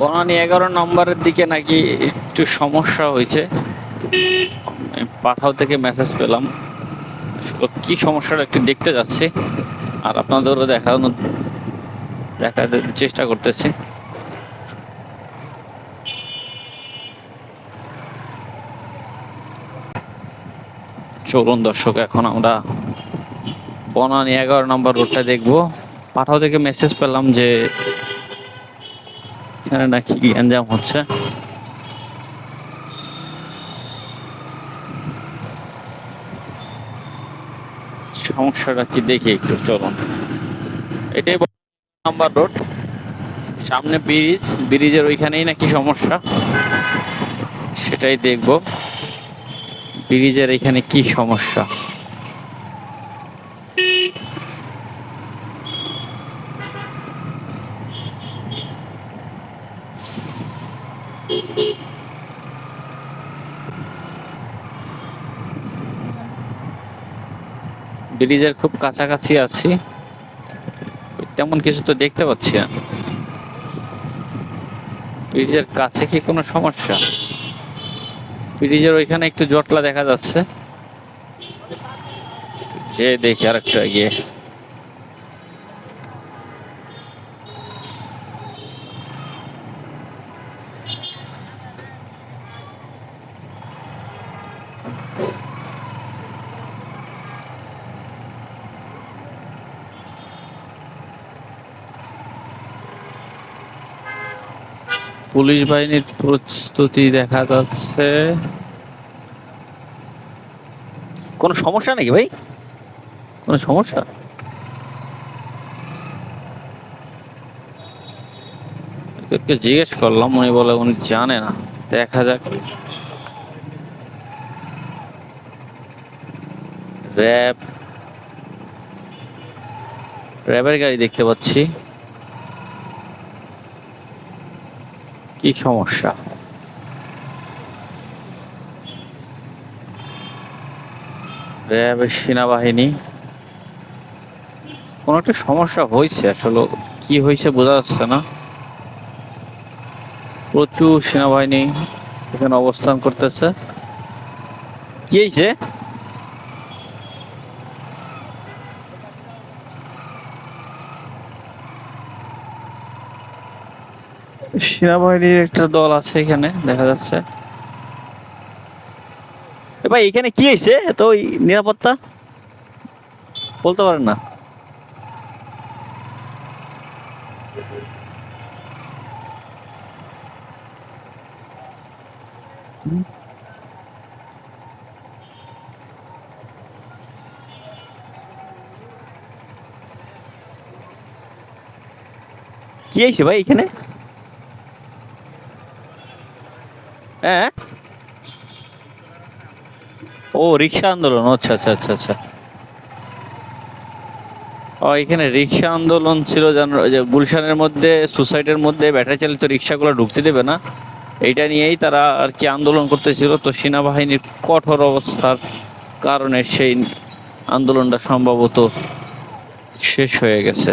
বনানী এগারো নম্বরের দিকে নাকি একটু সমস্যা হয়েছে। পাঠাও থেকে মেসেজ পেলাম। কি সমস্যাটা একটু দেখতে যাচ্ছি। আর আপনাদেরও দেখানোর দেখাতে চেষ্টা করতেছি। চলুন দর্শক, এখন আমরা বনানি এগারো নম্বর রোডটা দেখব। পাঠাও থেকে মেসেজ পেলাম যে এখানে নাকি গ্যাঞ্জাম হচ্ছে। সমস্যাটা কি দেখি একটু, চলুন। এটাই নাম্বার রোড সামনে ব্রিজ ব্রিজের ওইখানেই নাকি সমস্যা। সেটাই দেখব। ব্রিজের এখানে কি সমস্যা? ব্রিজের খুব কাছাকাছি আছি। তেমন কিছু তো দেখতে পাচ্ছি না। ব্রিজের কাছে কি কোনো সমস্যা? ব্রিজের ওইখানে একটু জটলা দেখা যাচ্ছে। যে দেখি আর একটু এগিয়ে। পুলিশ বাহিনীর প্রস্তুতি দেখা যাচ্ছে। কোনো সমস্যা নাকি ভাই? কোনো সমস্যা? জিজ্ঞেস করলাম উনি বলে উনি জানে না। দেখা যাক। র্যাব র্যাবের গাড়ি দেখতে পাচ্ছি। কি সমস্যা? র্যাব সেনাবাহিনী। কোনো একটা সমস্যা হয়েছে আসলে, কি হয়েছে বোঝা যাচ্ছে না। প্রচুর সেনাবাহিনী এখানে অবস্থান করতেছে। কি হয়েছে? সেনাবাহিনীর একটা দল আছে এখানে, দেখা যাচ্ছে। ভাই, এখানে কি হয়েছে? তো নিরাপত্তা? বলতে পারেন না। কি হয়েছে ভাই এখানে? হ্যাঁ? ও, রিক্সা আন্দোলন আচ্ছা আচ্ছা আচ্ছা আচ্ছা। ও, এখানে রিক্সা আন্দোলন ছিল যে গুলশানের মধ্যে, সুসাইডের মধ্যে, ব্যাটারি চালিত রিক্সাগুলো ঢুকতে দেবে না। এইটা নিয়েই তারা আর কি আন্দোলন করতেছিল। তো সেনাবাহিনীর কঠোর অবস্থার কারণে সেই আন্দোলনটা সম্ভবত শেষ হয়ে গেছে।